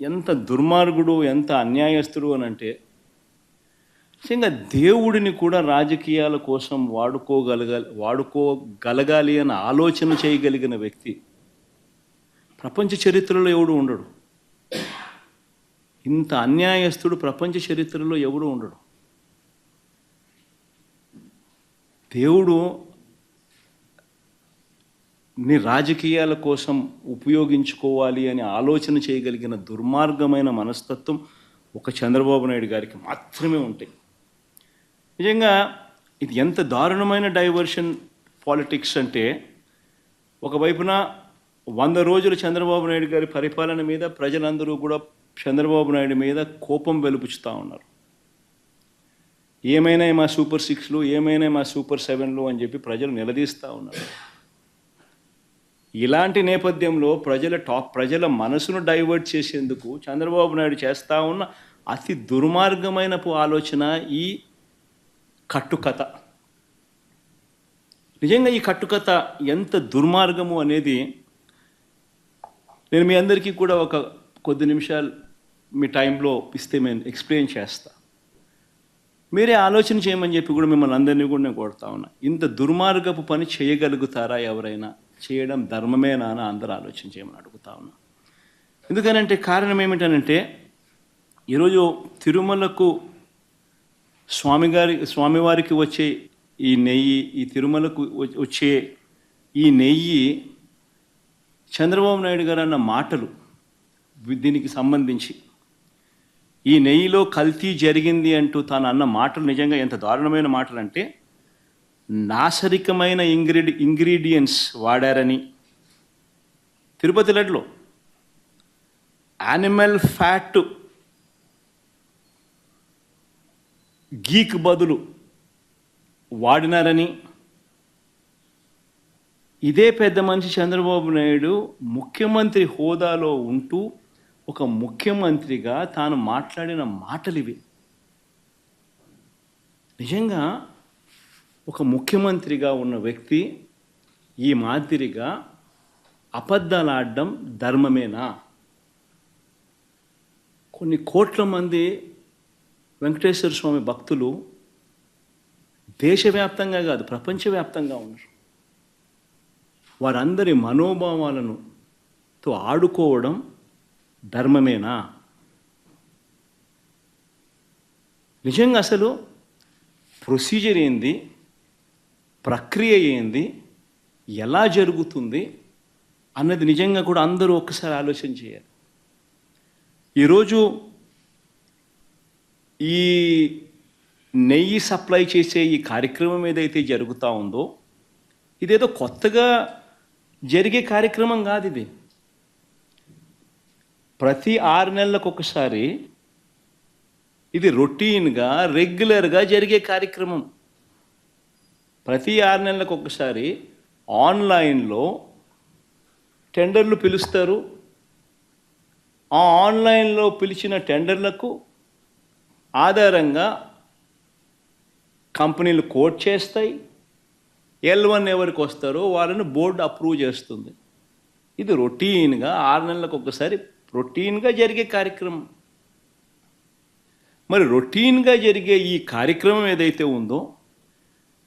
ఎంత దుర్మార్గుడు ఎంత అన్యాయస్తుడు అని అంటే నిజంగా దేవుడిని కూడా రాజకీయాల కోసం వాడుకోగలగాలి వాడుకోగలగాలి అని ఆలోచన చేయగలిగిన వ్యక్తి ప్రపంచ చరిత్రలో ఎవడు ఉండడు. ఇంత అన్యాయస్తుడు ప్రపంచ చరిత్రలో ఎవడు ఉండడు. దేవుడు ని రాజకీయాల కోసం ఉపయోగించుకోవాలి అని ఆలోచన చేయగలిగిన దుర్మార్గమైన మనస్తత్వం ఒక చంద్రబాబు నాయుడు గారికి మాత్రమే ఉంటాయి. నిజంగా ఇది ఎంత దారుణమైన డైవర్షన్ పాలిటిక్స్ అంటే ఒకవైపున వంద రోజులు చంద్రబాబు నాయుడు గారి పరిపాలన మీద ప్రజలందరూ కూడా చంద్రబాబు నాయుడు మీద కోపం వెలుపుచుతూ ఉన్నారు. ఏమైనా మా సూపర్ సిక్స్లు ఏమైనా మా సూపర్ సెవెన్లు అని చెప్పి ప్రజలు నిలదీస్తూ ఉన్నారు. ఇలాంటి నేపథ్యంలో ప్రజల టాప్ ప్రజల మనసును డైవర్ట్ చేసేందుకు చంద్రబాబు నాయుడు చేస్తూ ఉన్న అతి దుర్మార్గమైన ఆలోచన ఈ కట్టుకథ. నిజంగా ఈ కట్టుకథ ఎంత దుర్మార్గము అనేది నేను మీ అందరికీ కూడా ఒక కొద్ది నిమిషాలు మీ టైంలో ఇస్తే నేను ఎక్స్ప్లెయిన్ చేస్తా. మీరే ఆలోచన చేయమని చెప్పి కూడా మిమ్మల్ని అందరినీ కూడా నేను కొడతా ఉన్నా. ఇంత దుర్మార్గపు పని చేయగలుగుతారా ఎవరైనా? చేయడం ధర్మమేనా అని అందరూ ఆలోచన చేయమని అడుగుతా ఉన్నా. ఎందుకనంటే కారణం ఏమిటనంటే ఈరోజు తిరుమలకు స్వామిగారి స్వామివారికి వచ్చే ఈ నెయ్యి ఈ తిరుమలకు వచ్చే ఈ నెయ్యి చంద్రబాబు నాయుడు గారు అన్న మాటలు వి- దీనికి సంబంధించి ఈ నెయ్యిలో కల్తీ జరిగింది అంటూ తాను అన్న మాటలు నిజంగా ఎంత దారుణమైన మాటలు అంటే నాసరికమైన ఇంగ్రీడి ఇంగ్రీడియంట్స్ వాడారని తిరుపతి లడ్లో యానిమల్ ఫ్యాట్ గీక్ బదులు వాడినారని ఇదే పెద్ద మనిషి చంద్రబాబు నాయుడు ముఖ్యమంత్రి హోదాలో ఉంటూ ఒక ముఖ్యమంత్రిగా తాను మాట్లాడిన మాటలు ఇవి నిజంగా ఒక ముఖ్యమంత్రిగా ఉన్న వ్యక్తి ఈ మాదిరిగా అబద్ధాలు ఆడడం ధర్మమేనా? కొన్ని కోట్ల మంది వెంకటేశ్వర స్వామి భక్తులు దేశవ్యాప్తంగా కాదు ప్రపంచవ్యాప్తంగా ఉన్నారు. వారందరి మనోభావాలను తో ఆడుకోవడం ధర్మమేనా? నిజంగా అసలు ప్రొసీజర్ ఏంది? ప్రక్రియ ఏంది? ఎలా జరుగుతుంది? అన్నది నిజంగా కూడా అందరూ ఒక్కసారి ఆలోచన చేయాలి. ఈరోజు ఈ నెయ్యి సప్లై చేసే ఈ కార్యక్రమం ఏదైతే జరుగుతూ ఉందో ఇదేదో కొత్తగా జరిగే కార్యక్రమం కాదు ఇది. ప్రతి ఆరు నెలలకు ఒకసారి ఇది రొటీన్గా రెగ్యులర్గా జరిగే కార్యక్రమం. ప్రతి ఆరు నెలలకు ఒకసారి ఆన్లైన్లో టెండర్లు పిలుస్తారు. ఆ ఆన్లైన్లో పిలిచిన టెండర్లకు ఆధారంగా కంపెనీలు కోట్ చేస్తాయి. ఎల్ వన్ ఎవరికి వస్తారో వాళ్ళని బోర్డు అప్రూవ్ చేస్తుంది. ఇది రొటీన్గా ఆరు నెలలకు ఒకసారి రొటీన్గా జరిగే కార్యక్రమం. మరి రొటీన్గా జరిగే ఈ కార్యక్రమం ఏదైతే ఉందో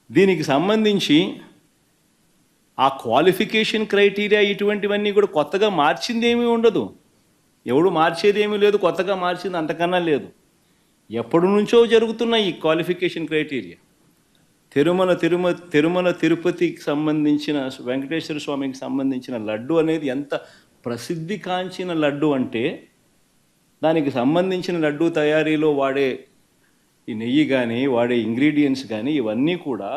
దీనికి సంబంధించి ఆ క్వాలిఫికేషన్ క్రైటీరియా ఇటువంటివన్నీ కూడా కొత్తగా మార్చింది ఏమీ ఉండదు. ఎవడు మార్చేదేమీ లేదు కొత్తగా మార్చింది అంతకన్నా లేదు. ఎప్పటి నుంచో జరుగుతున్న ఈ క్వాలిఫికేషన్ క్రైటీరియా తిరుమల తిరుమ తిరుమల తిరుపతికి సంబంధించిన వెంకటేశ్వర స్వామికి సంబంధించిన లడ్డు అనేది ఎంత ప్రసిద్ధి కాంచిన లడ్డు అంటే దానికి సంబంధించిన లడ్డు తయారీలో వాడే ఈ నెయ్యి కానీ వాడే ఇంగ్రీడియంట్స్ కానీ ఇవన్నీ కూడా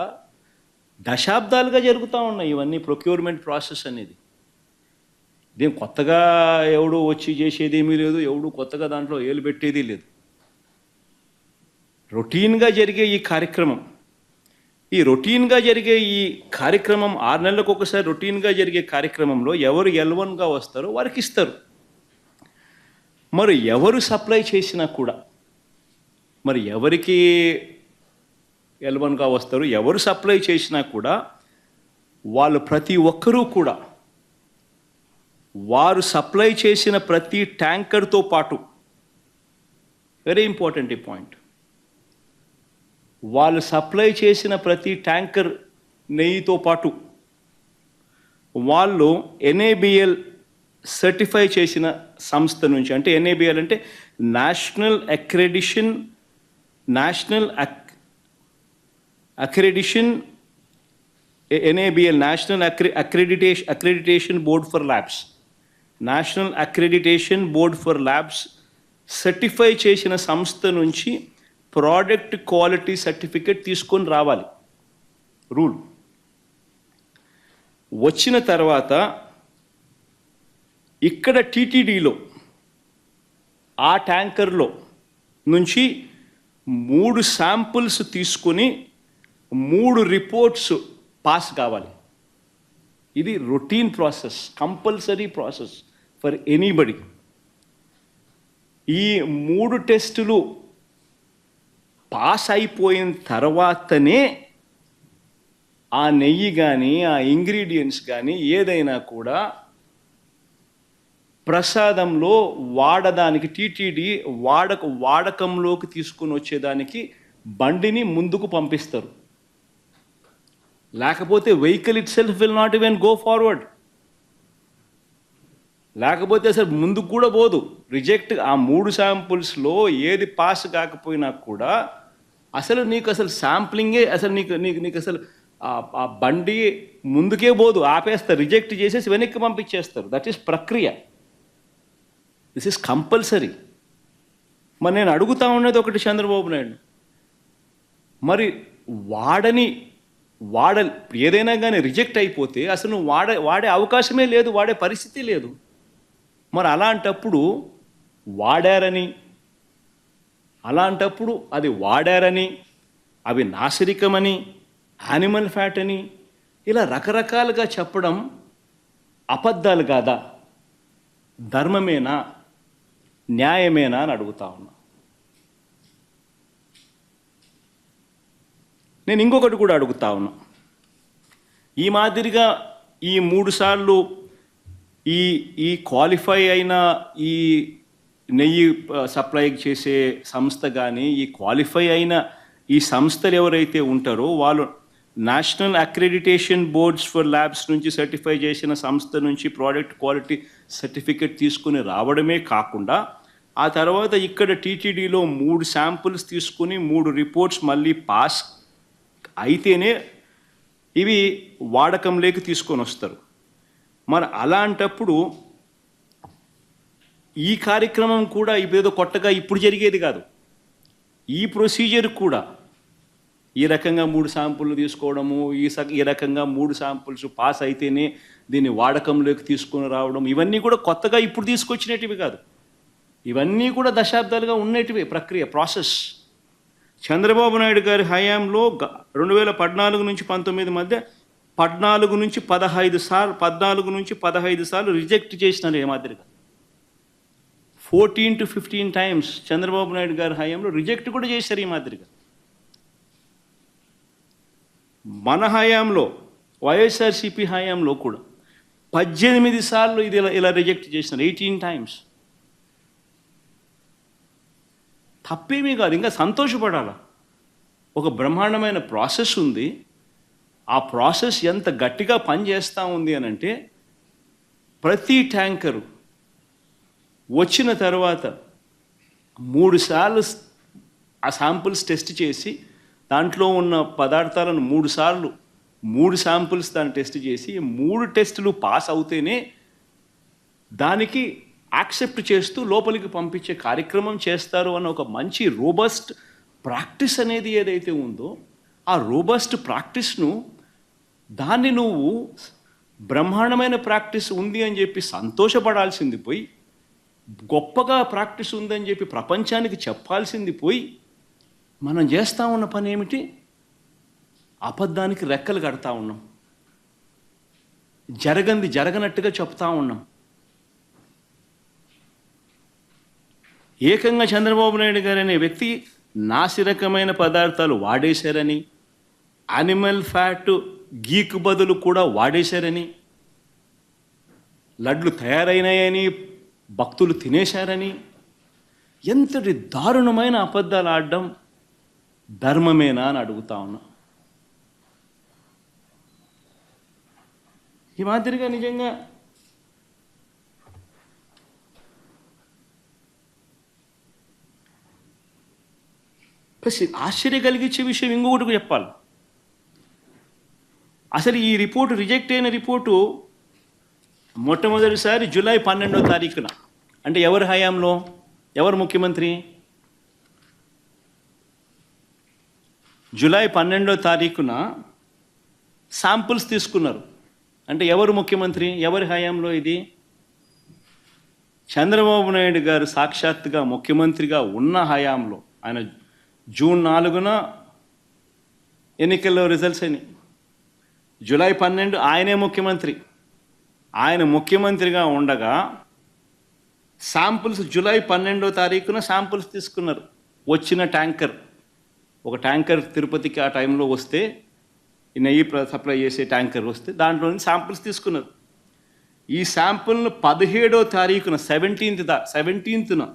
దశాబ్దాలుగా జరుగుతూ ఉన్నాయి ఇవన్నీ ప్రొక్యూర్మెంట్ ప్రాసెస్ అనేది. ఇదేం కొత్తగా ఎవడు వచ్చి చేసేది ఏమీ లేదు ఎవడు కొత్తగా దాంట్లో ఏలు పెట్టేది లేదు. రొటీన్గా జరిగే ఈ కార్యక్రమం ఈ రొటీన్గా జరిగే ఈ కార్యక్రమం ఆరు నెలలకు ఒకసారి రొటీన్గా జరిగే కార్యక్రమంలో ఎవరు ఎల్వన్గా వస్తారో వారికి ఇస్తారు. మరి ఎవరు సప్లై చేసినా కూడా మరి ఎవరికి ఎల్వన్గా వస్తారు ఎవరు సప్లై చేసినా కూడా వాళ్ళు ప్రతి ఒక్కరూ కూడా వారు సప్లై చేసిన ప్రతి ట్యాంకర్తో పాటు వెరీ ఇంపార్టెంట్ ఈ పాయింట్ వాళ్ళు సప్లై చేసిన ప్రతి ట్యాంకర్ నెయ్యితో పాటు వాళ్ళు ఎన్ఏబిఎల్ సర్టిఫై చేసిన సంస్థ నుంచి అంటే ఎన్ఏబిఎల్ అంటే national accreditation national accreditation NABL national అక్రి accreditation accreditation board for labs national accreditation board for labs certify చేసిన సంస్థ నుంచి ప్రోడక్ట్ క్వాలిటీ సర్టిఫికేట్ తీసుకొని రావాలి. రూల్ వచ్చిన తర్వాత ఇక్కడ టీటీడీలో ఆ ట్యాంకర్లో నుంచి మూడు శాంపుల్స్ తీసుకొని మూడు రిపోర్ట్స్ పాస్ కావాలి. ఇది routine process compulsory process for anybody ఈ మూడు టెస్టులు పాస్ అయిపోయిన తర్వాతనే ఆ నెయ్యి కానీ ఆ ఇంగ్రీడియంట్స్ కానీ ఏదైనా కూడా ప్రసాదంలో వాడదానికి టీటీడీ వాడక వాడకంలోకి తీసుకుని వచ్చేదానికి బండిని ముందుకు పంపిస్తారు. లేకపోతే vehicle itself will not even go forward లేకపోతే అసలు ముందుకు కూడా పోదు. రిజెక్ట్ ఆ మూడు శాంపుల్స్లో ఏది పాస్ కాకపోయినా కూడా అసలు నీకు అసలు శాంప్లింగే అసలు నీకు నీకు నీకు అసలు ఆ- ఆ బండి ముందుకే పోదు. ఆపేస్తారు. రిజెక్ట్ చేసేసి వెనక్కి పంపించేస్తారు. దట్ ఈస్ ప్రక్రియ. దిస్ ఇస్ కంపల్సరీ మరి నేను అడుగుతా ఉన్నది ఒకటి చంద్రబాబు నాయుడు. మరి వాడని వాడ ఏదైనా కానీ రిజెక్ట్ అయిపోతే అసలు నువ్వు వాడే వాడే అవకాశమే లేదు వాడే పరిస్థితి లేదు. మరి అలాంటప్పుడు వాడారని అలాంటప్పుడు అది వాడారని అవి నాసిరికమని యానిమల్ ఫ్యాట్ అని ఇలా రకరకాలుగా చెప్పడం అబద్ధాలు కాదా? ధర్మమేనా? న్యాయమేనా అని అడుగుతా ఉన్నా. నేను ఇంకొకటి కూడా అడుగుతా ఉన్నా. ఈ మాదిరిగా ఈ మూడు సార్లు ఈ ఈ క్వాలిఫై అయిన ఈ నెయ్యి సప్లై చేసే సంస్థ కానీ ఈ క్వాలిఫై అయిన ఈ సంస్థలు ఎవరైతే ఉంటారో వాళ్ళు national accreditation boards for labs నుంచి సర్టిఫై చేసిన సంస్థ నుంచి ప్రోడక్ట్ క్వాలిటీ సర్టిఫికేట్ తీసుకుని రావడమే కాకుండా ఆ తర్వాత ఇక్కడ టీటీడీలో మూడు శాంపుల్స్ తీసుకుని మూడు రిపోర్ట్స్ మళ్ళీ పాస్ అయితేనే ఇవి వాడకంలోకి తీసుకొని వస్తారు. మరి అలాంటప్పుడు ఈ కార్యక్రమం కూడా ఏదో కొత్తగా ఇప్పుడు జరిగేది కాదు. ఈ ప్రొసీజర్ కూడా ఈ రకంగా మూడు శాంపుల్ని తీసుకోవడము ఈ స- ఈ రకంగా మూడు శాంపుల్స్ పాస్ అయితేనే దీన్ని వాడకంలోకి తీసుకొని రావడం ఇవన్నీ కూడా కొత్తగా ఇప్పుడు తీసుకొచ్చినటివి కాదు. ఇవన్నీ కూడా దశాబ్దాలుగా ఉన్నటివే ప్రక్రియ ప్రాసెస్. చంద్రబాబు నాయుడు గారి హయాంలో రెండు వేల పద్నాలుగు నుంచి పంతొమ్మిది మధ్య పద్నాలుగు నుంచి పదహైదు సార్లు పద్నాలుగు నుంచి పదహైదు సార్లు రిజెక్ట్ చేసినారు ఏ మాదిరిగా. Fourteen to fifteen times Chandrababu Naidu గారి హయాంలో రిజెక్ట్ కూడా చేశారు ఈ మాదిరిగా. మన హయాంలో వైఎస్ఆర్సిపి హయాంలో కూడా పద్దెనిమిది సార్లు ఇది ఇలా ఇలా రిజెక్ట్ చేసినారు ఎయిటీన్ టైమ్స్. తప్పేమీ కాదు ఇంకా సంతోషపడాలా? ఒక బ్రహ్మాండమైన ప్రాసెస్ ఉంది. ఆ ప్రాసెస్ ఎంత గట్టిగా పనిచేస్తూ ఉంది అని అంటే ప్రతి ట్యాంకరు వచ్చిన తర్వాత మూడు సార్లు ఆ శాంపుల్స్ టెస్ట్ చేసి దాంట్లో ఉన్న పదార్థాలను మూడు సార్లు మూడు శాంపుల్స్ దాన్ని టెస్ట్ చేసి మూడు టెస్టులు పాస్ అవుతేనే దానికి యాక్సెప్ట్ చేస్తూ లోపలికి పంపించే కార్యక్రమం చేస్తారు అన్న ఒక మంచి రోబస్ట్ ప్రాక్టీస్ అనేది ఏదైతే ఉందో ఆ రోబస్ట్ ప్రాక్టీస్ను దాన్ని నువ్వు బ్రహ్మాండమైన ప్రాక్టీస్ ఉంది అని చెప్పి సంతోషపడాల్సింది పోయి గొప్పగా ప్రాక్టీస్ ఉందని చెప్పి ప్రపంచానికి చెప్పాల్సింది పోయి మనం చేస్తూ ఉన్న పని ఏమిటి? అబద్ధానికి రెక్కలు కడతా ఉన్నాం. జరగంది జరగనట్టుగా చెప్తా ఉన్నాం. ఏకంగా చంద్రబాబు నాయుడు గారు అనే వ్యక్తి నాసిరకమైన పదార్థాలు వాడేశారని అనిమల్ ఫ్యాట్ గీకు బదులు కూడా వాడేశారని లడ్లు తయారైనాయని భక్తులు తినేశారని ఎంతటి దారుణమైన అబద్ధాలు ఆడడం ధర్మమేనా అని అడుగుతా ఉన్నా. ఈ మాదిరిగా నిజంగా ప్లస్ ఆశ్చర్య కలిగించే విషయం ఇంకొకటి చెప్పాలి. అసలు ఈ రిపోర్టు రిజెక్ట్ అయిన రిపోర్టు మొట్టమొదటిసారి జూలై పన్నెండో తారీఖున. అంటే ఎవరి హయాంలో? ఎవరు ముఖ్యమంత్రి? జూలై పన్నెండో తారీఖున శాంపుల్స్ తీసుకున్నారు. అంటే ఎవరు ముఖ్యమంత్రి? ఎవరి హయాంలో ఇది? చంద్రబాబు నాయుడు గారు సాక్షాత్తుగా ముఖ్యమంత్రిగా ఉన్న హయాంలో ఆయన జూన్ నాలుగున ఎన్నికల్లో రిజల్ట్స్ అయినాయి. జూలై పన్నెండు ఆయనే ముఖ్యమంత్రి. ఆయన ముఖ్యమంత్రిగా ఉండగా శాంపుల్స్ జూలై పన్నెండో తారీఖున శాంపుల్స్ తీసుకున్నారు. వచ్చిన ట్యాంకర్. ఒక ట్యాంకర్ తిరుపతికి ఆ టైంలో వస్తే నెయ్యి ప్ర- సప్లై చేసే ట్యాంకర్ వస్తే దాంట్లో నుంచి శాంపుల్స్ తీసుకున్నారు. ఈ శాంపుల్ను పదిహేడో తారీఖున సెవెంటీన్త్ దా సెవెంటీన్త్న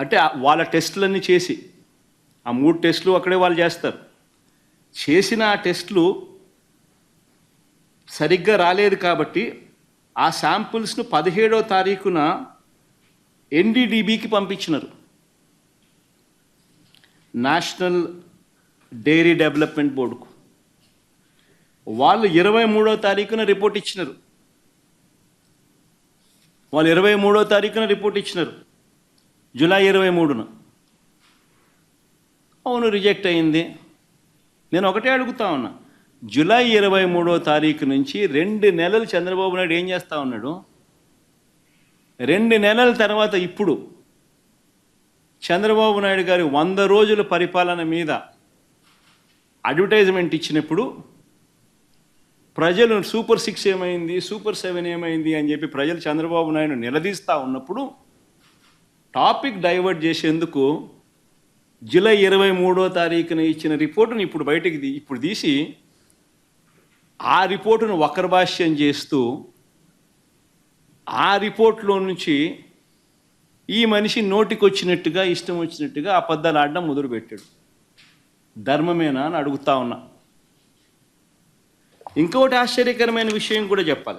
అంటే వాళ్ళ టెస్టులన్నీ చేసి ఆ మూడు టెస్టులు అక్కడే వాళ్ళు చేస్తారు. చేసిన ఆ టెస్టులు సరిగ్గా రాలేదు కాబట్టి ఆ శాంపుల్స్ను పదిహేడో తారీఖున ఎన్డీడీబీకి పంపించినారు. నేషనల్ డైరీ డెవలప్మెంట్ బోర్డుకు. వాళ్ళు ఇరవై మూడో తారీఖున రిపోర్ట్ ఇచ్చినారు. వాళ్ళు ఇరవై మూడో తారీఖున రిపోర్ట్ ఇచ్చినారు. జూలై ఇరవై మూడున. అవును రిజెక్ట్ అయింది. నేను ఒకటే అడుగుతా ఉన్నా. జూలై ఇరవై మూడో తారీఖు నుంచి రెండు నెలలు చంద్రబాబు నాయుడు ఏం చేస్తా ఉన్నాడు? రెండు నెలల తర్వాత ఇప్పుడు చంద్రబాబు నాయుడు గారి వంద రోజుల పరిపాలన మీద అడ్వర్టైజ్మెంట్ ఇచ్చినప్పుడు ప్రజలు సూపర్ సిక్స్ ఏమైంది సూపర్ సెవెన్ ఏమైంది అని చెప్పి ప్రజలు చంద్రబాబు నాయుడు నిలదీస్తూ ఉన్నప్పుడు టాపిక్ డైవర్ట్ చేసేందుకు జూలై ఇరవై మూడో తారీఖున ఇచ్చిన రిపోర్టును ఇప్పుడు బయటికి ఇప్పుడు తీసి ఆ రిపోర్టును వక్రభాష్యం చేస్తూ ఆ రిపోర్ట్లో నుంచి ఈ మనిషి నోటికి వచ్చినట్టుగా ఇష్టం వచ్చినట్టుగా అబద్ధాలు ఆడడం మొదలుపెట్టాడు. ధర్మమేనా అని అడుగుతా ఉన్నా. ఇంకొకటి ఆశ్చర్యకరమైన విషయం కూడా చెప్పాలి.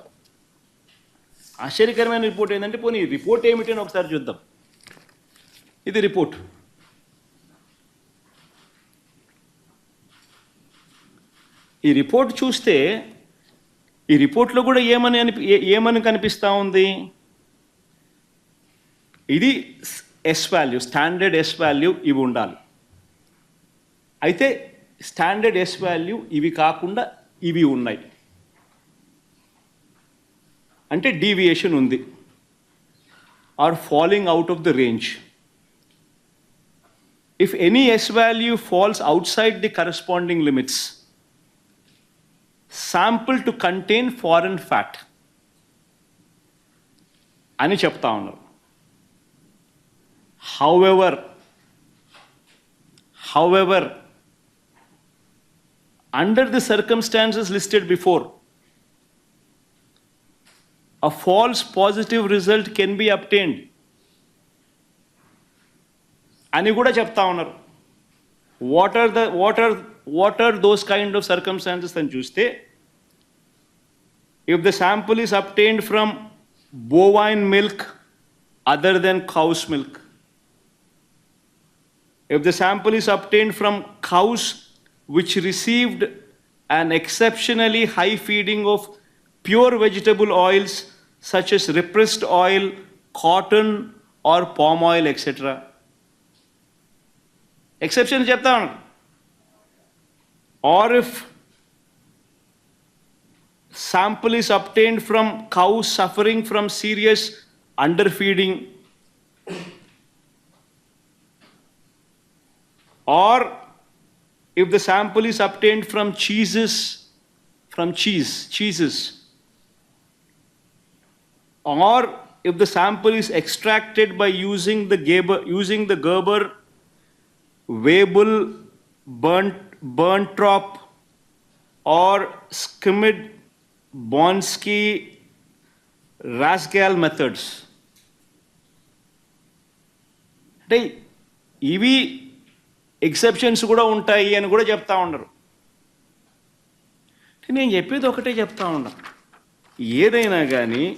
ఆశ్చర్యకరమైన రిపోర్ట్ ఏంటంటే పోనీ రిపోర్ట్ ఏమిటి అని ఒకసారి చూద్దాం. ఇది రిపోర్ట్. ఈ రిపోర్ట్ చూస్తే ఈ రిపోర్ట్లో కూడా ఏమని అనిపి ఏమని కనిపిస్తూ ఉంది? ఇది S value standard S value ఇవి ఉండాలి. అయితే స్టాండర్డ్ ఎస్ వాల్యూ ఇవి కాకుండా ఇవి ఉన్నాయి. అంటే డీవియేషన్ ఉంది. Are falling out of the range If any S value falls out side the corresponding limits sample to contain foreign fat అని చెప్తా ఉన్నారు however however under the circumstances listed before, a false positive result can be obtained. అని కూడా చెప్తా ఉన్నారు what are the what are what are those kind of circumstances అని చూస్తే if the sample is obtained from bovine milk other than cow's milk if the sample is obtained from cows which received an exceptionally high feeding of pure vegetable oils such as repressed oil, cotton, or palm oil, etc. Exception చెప్తాను or if sample is obtained from cows suffering from serious underfeeding or if the sample is obtained from cheeses, from cheese, cheeses, or if the sample is extracted by using the Gerber, using the Gerber, Weibull burn Berntrop or Schmid Bondzynski రాస్గాల్ methods అంటే ఇవి exceptions కూడా ఉంటాయి అని కూడా చెప్తా ఉండరు నేను చెప్పేది ఒకటే చెప్తా ఉన్నా. ఏదైనా కానీ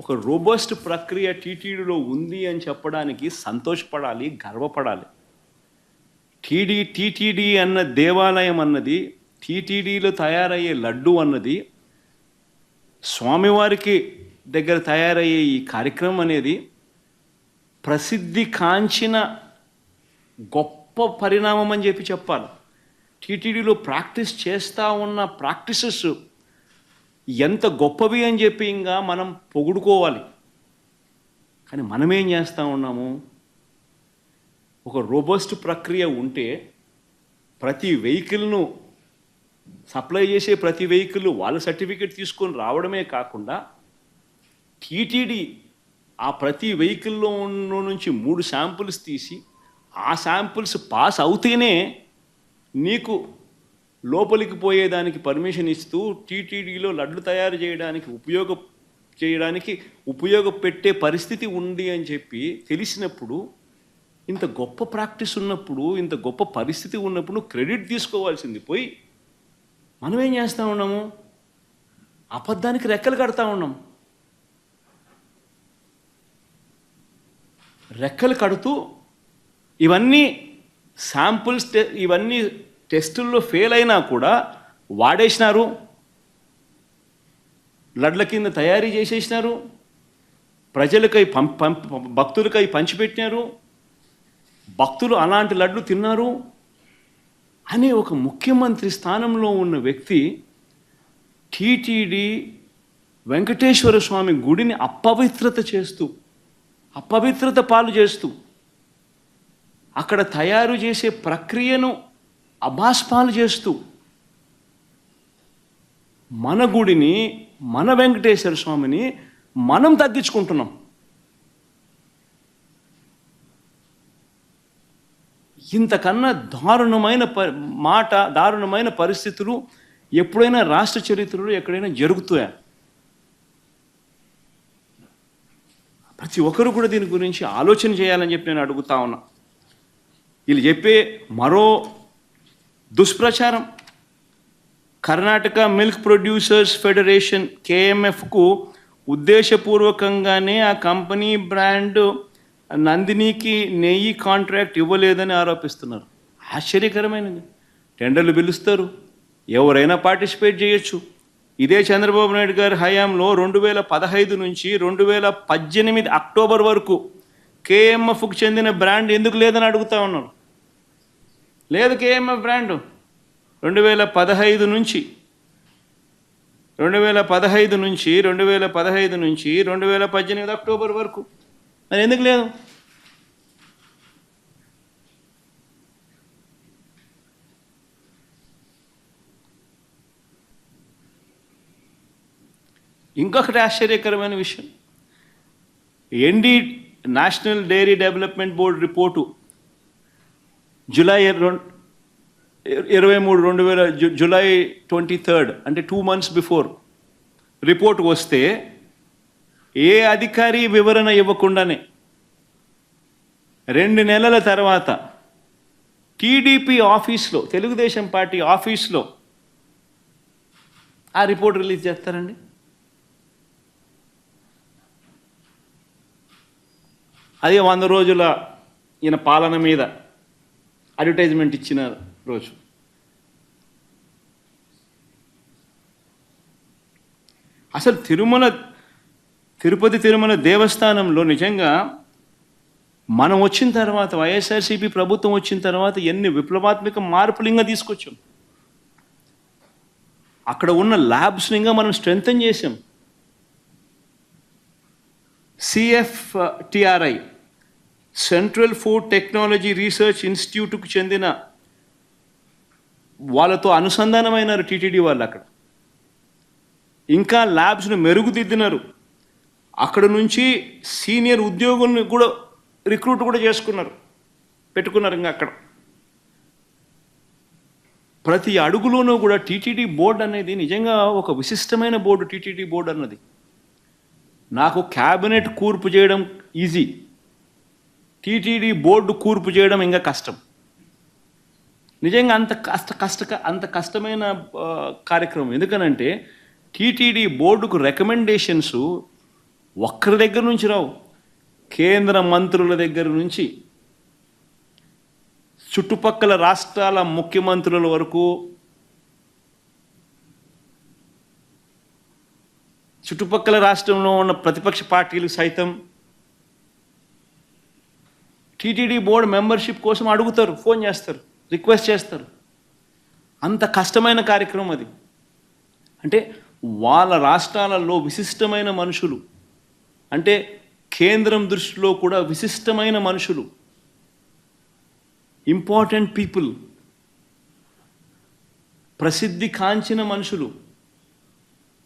ఒక రోబస్ట్ ప్రక్రియ టీటీడీలో ఉంది అని చెప్పడానికి సంతోషపడాలి గర్వపడాలి. టీడీ టీటీడీ అన్న దేవాలయం అన్నది టీటీడీలో తయారయ్యే లడ్డు అన్నది స్వామివారికి దగ్గర తయారయ్యే ఈ కార్యక్రమం అనేది ప్రసిద్ధి కాంచిన గొప్ప పరిణామం అని చెప్పి చెప్పాలి. టీటీడీలో ప్రాక్టీస్ చేస్తూ ఉన్న ప్రాక్టీసెస్ ఎంత గొప్పవి అని చెప్పి ఇంకా మనం పొగుడుకోవాలి. కానీ మనమేం చేస్తూ ఉన్నాము? ఒక రోబస్ట్ ప్రక్రియ ఉంటే ప్రతి వెహికల్ను సప్లై చేసే ప్రతి వెహికల్ వాళ్ళ సర్టిఫికేట్ తీసుకొని రావడమే కాకుండా టీటీడీ ఆ ప్రతి వెహికల్లో ఉన్న నుంచి మూడు శాంపుల్స్ తీసి ఆ శాంపుల్స్ పాస్ అవుతేనే నీకు లోపలికి పోయేదానికి పర్మిషన్ ఇస్తూ టీటీడీలో లడ్లు తయారు చేయడానికి ఉపయోగ చేయడానికి ఉపయోగపెట్టే పరిస్థితి ఉంది అని చెప్పి తెలిసినప్పుడు ఇంత గొప్ప ప్రాక్టీస్ ఉన్నప్పుడు ఇంత గొప్ప పరిస్థితి ఉన్నప్పుడు క్రెడిట్ తీసుకోవాల్సింది. పోయి మనం ఏం చేస్తూ ఉన్నాము? అబద్ధానికి రెక్కలు కడతా ఉన్నాం. రెక్కలు కడుతూ ఇవన్నీ శాంపుల్స్ టె- ఇవన్నీ టెస్టుల్లో ఫెయిల్ అయినా కూడా వాడేసినారు. లడ్ల కింద తయారీ చేసేసినారు. ప్రజలకై పంప్ పంప్ భక్తులకై పంచిపెట్టినారు. భక్తులు అలాంటి లడ్లు తిన్నారు అనే ఒక ముఖ్యమంత్రి స్థానంలో ఉన్న వ్యక్తి టీటీడీ వెంకటేశ్వర స్వామి గుడిని అపవిత్రత చేస్తూ అపవిత్రత పాలు చేస్తూ అక్కడ తయారు చేసే ప్రక్రియను అభాస్పాలు చేస్తూ మన గుడిని మన వెంకటేశ్వర స్వామిని మనం తగ్గించుకుంటున్నాం. ఇంతకన్నా దారుణమైన ప మాట దారుణమైన పరిస్థితులు ఎప్పుడైనా రాష్ట్ర చరిత్రలో ఎక్కడైనా జరుగుతాయా? ప్రతి ఒక్కరు కూడా దీని గురించి ఆలోచన చేయాలని చెప్పి నేను అడుగుతా ఉన్నా. వీళ్ళు చెప్పే మరో దుష్ప్రచారం. కర్ణాటక మిల్క్ ప్రొడ్యూసర్స్ ఫెడరేషన్ కేఎంఎఫ్కు ఉద్దేశపూర్వకంగానే ఆ కంపెనీ బ్రాండ్ నందినికి నెయ్యి కాంట్రాక్ట్ ఇవ్వలేదని ఆరోపిస్తున్నారు. ఆశ్చర్యకరమైనది. టెండర్లు పిలుస్తారు. ఎవరైనా పార్టిసిపేట్ చేయొచ్చు. ఇదే చంద్రబాబు నాయుడు గారి హయాంలో రెండు వేల పదహైదు నుంచి రెండు వేల పద్దెనిమిది అక్టోబర్ వరకు కేఎంఎఫ్కు చెందిన బ్రాండ్ ఎందుకు లేదని అడుగుతా ఉన్నారు. లేదు కేఎంఎఫ్ బ్రాండ్. రెండు వేల పదహైదు నుంచి రెండు వేల పదహైదు నుంచి రెండు వేల పదహైదు నుంచి రెండు వేల పద్దెనిమిది అక్టోబర్ వరకు మరి ఎందుకు లేదు? ఇంకొకటి ఆశ్చర్యకరమైన విషయం. MD national dairy development board report July రెండు ఇరవై మూడు రెండు వేల జు- జూలై ట్వంటీ థర్డ్ అంటే టూ మంత్స్ బిఫోర్ రిపోర్ట్ వస్తే ఏ అధికారి వివరణ ఇవ్వకుండానే రెండు నెలల తర్వాత టీడీపీ ఆఫీస్లో తెలుగుదేశం పార్టీ ఆఫీస్లో ఆ రిపోర్ట్ రిలీజ్ చేస్తారండి. అదే వంద రోజుల ఈయన పాలన మీద అడ్వర్టైజ్మెంట్ ఇచ్చిన రోజు. అసలు తిరుమల తిరుపతి తిరుమల దేవస్థానంలో నిజంగా మనం వచ్చిన తర్వాత వైఎస్ఆర్సీపీ ప్రభుత్వం వచ్చిన తర్వాత ఎన్ని విప్లవాత్మక మార్పులు ఇంకా తీసుకొచ్చాం. అక్కడ ఉన్న ల్యాబ్స్ని ఇంకా మనం స్ట్రెంగ్తన్ చేసాం CF TRI central food technology research ఇన్స్టిట్యూట్కు చెందిన వాళ్ళతో అనుసంధానమైనారు టీటీడీ వాళ్ళు అక్కడ. ఇంకా ల్యాబ్స్ను మెరుగుదిద్దినారు. అక్కడ నుంచి సీనియర్ ఉద్యోగుల్ని కూడా రిక్రూట్ కూడా చేసుకున్నారు పెట్టుకున్నారు ఇంకా అక్కడ. ప్రతి అడుగులోనూ కూడా టీటీడీ బోర్డు అనేది నిజంగా ఒక విశిష్టమైన బోర్డు టీటీడీ బోర్డు అన్నది. నాకు క్యాబినెట్ కూర్పు చేయడం ఈజీ. టీటీడీ బోర్డు కూర్పు చేయడం ఇంకా కష్టం. నిజంగా అంత కష్ట కష్ట అంత కష్టమైన కార్యక్రమం. ఎందుకనంటే టీటీడీ బోర్డుకు రికమెండేషన్స్ ఒక్కరి దగ్గర నుంచి రావు. కేంద్ర మంత్రుల దగ్గర నుంచి. చుట్టుపక్కల రాష్ట్రాల ముఖ్యమంత్రుల వరకు. చుట్టుపక్కల రాష్ట్రంలో ఉన్న ప్రతిపక్ష పార్టీలు సైతం. టీటీడీ బోర్డు మెంబర్షిప్ కోసం అడుగుతారు ఫోన్ చేస్తారు రిక్వెస్ట్ చేస్తారు. అంత కష్టమైన కార్యక్రమం అది. అంటే వాళ్ళ రాష్ట్రాలలో విశిష్టమైన మనుషులు. అంటే కేంద్రం దృష్టిలో కూడా విశిష్టమైన మనుషులు. ఇంపార్టెంట్ పీపుల్ ప్రసిద్ధి కాంచిన మనుషులు.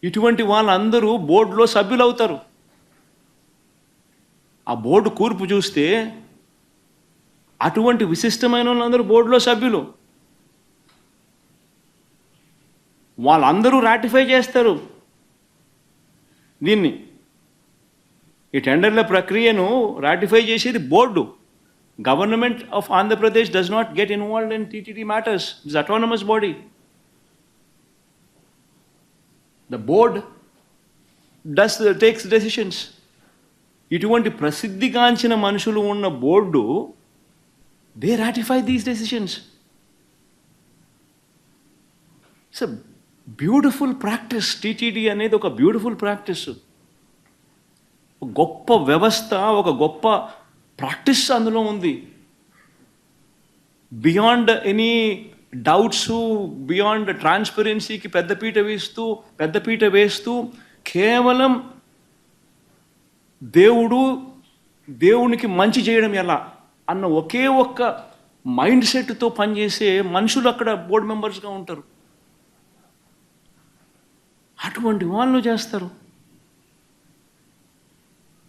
ఇటువంటి వాళ్ళందరూ బోర్డులో సభ్యులు అవుతారు ఆ బోర్డు కూర్పు చూస్తే అటువంటి విశిష్టమైన వాళ్ళందరూ బోర్డులో సభ్యులు. వాళ్ళందరూ రాటిఫై చేస్తారు. దీన్ని ఈ టెండర్ల ప్రక్రియను రాటిఫై చేసేది board. Government of Andhra Pradesh does not get involved in TTD matters it's autonomous body the board does takes decisions ఇటువంటి ప్రసిద్ధిగాంచిన మనుషులు ఉన్న board they ratify these decisions it's beautiful practice TTD అనేది ఒక బ్యూటిఫుల్ ప్రాక్టీస్ గొప్ప వ్యవస్థ ఒక గొప్ప ప్రాక్టీస్ అందులో ఉంది. బియాండ్ ఎనీ డౌట్స్ బియాండ్ ట్రాన్స్పరెన్సీకి పెద్దపీట వేస్తూ పెద్దపీట వేస్తూ కేవలం దేవుడు దేవునికి మంచి చేయడం ఎలా? అన్న ఒకే ఒక్క మైండ్ సెట్తో పనిచేసే మనుషులు అక్కడ బోర్డు మెంబర్స్గా ఉంటారు. అటువంటి వాళ్ళు చేస్తారు.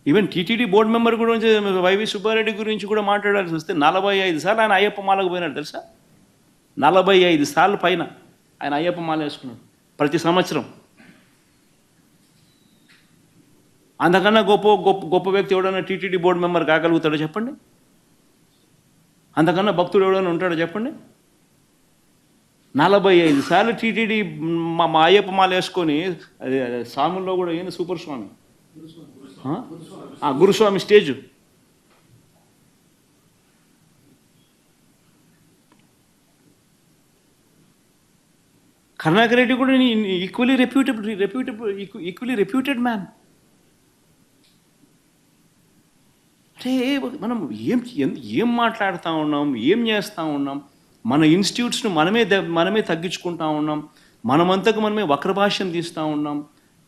ఈవెన్ టీటీడీ బోర్డు మెంబర్ గురించి వైవి సుబ్బారెడ్డి గురించి కూడా మాట్లాడాల్సి వస్తే నలభై ఐదు సార్లు ఆయన అయ్యప్ప మాలకు పోయినాడు తెలుసా? నలభై ఐదు సార్లు పైన ఆయన అయ్యప్ప మాల వేసుకున్నాడు ప్రతి సంవత్సరం. అంతకన్నా గొప్ప గొప్ప గొప్ప వ్యక్తి ఎవడైనా టీటీడీ బోర్డు మెంబర్ కాగలుగుతాడో చెప్పండి? అంతకన్నా భక్తుడు ఎవడైనా ఉంటాడో చెప్పండి? నలభై ఐదు సార్లు టీటీడీ మా మా అయ్యప్ప మాల వేసుకొని అది కూడా ఏంది సూపర్ స్వామి. గురుస్వామి స్టేజ్. కరుణాకర్ రెడ్డి కూడా equally reputable reputable equally reputed man అంటే మనం ఏం ఏం మాట్లాడుతూ ఉన్నాం ఏం చేస్తూ ఉన్నాం? మన ఇన్స్టిట్యూట్స్ను మనమే మనమే తగ్గించుకుంటా ఉన్నాం. మనమంతకు మనమే వక్రభాష్యం తీస్తూ ఉన్నాం.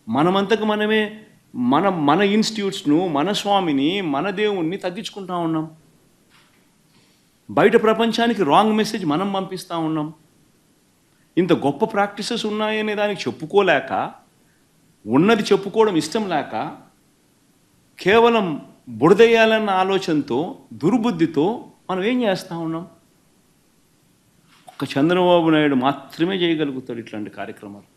మనమంతకు మనమే మన మన ఇన్స్టిట్యూట్స్ను మన స్వామిని మన దేవుణ్ణి తగ్గించుకుంటా ఉన్నాం. బయట ప్రపంచానికి రాంగ్ మెసేజ్ మనం పంపిస్తూ ఉన్నాం. ఇంత గొప్ప ప్రాక్టీసెస్ ఉన్నాయనే దానికి చెప్పుకోలేక ఉన్నది చెప్పుకోవడం ఇష్టం లేక కేవలం బుడదేయాలన్న ఆలోచనతో దుర్బుద్ధితో మనం ఏం చేస్తూ ఉన్నాం? ఒక్క చంద్రబాబు నాయుడు మాత్రమే చేయగలుగుతాడు ఇట్లాంటి కార్యక్రమాలు.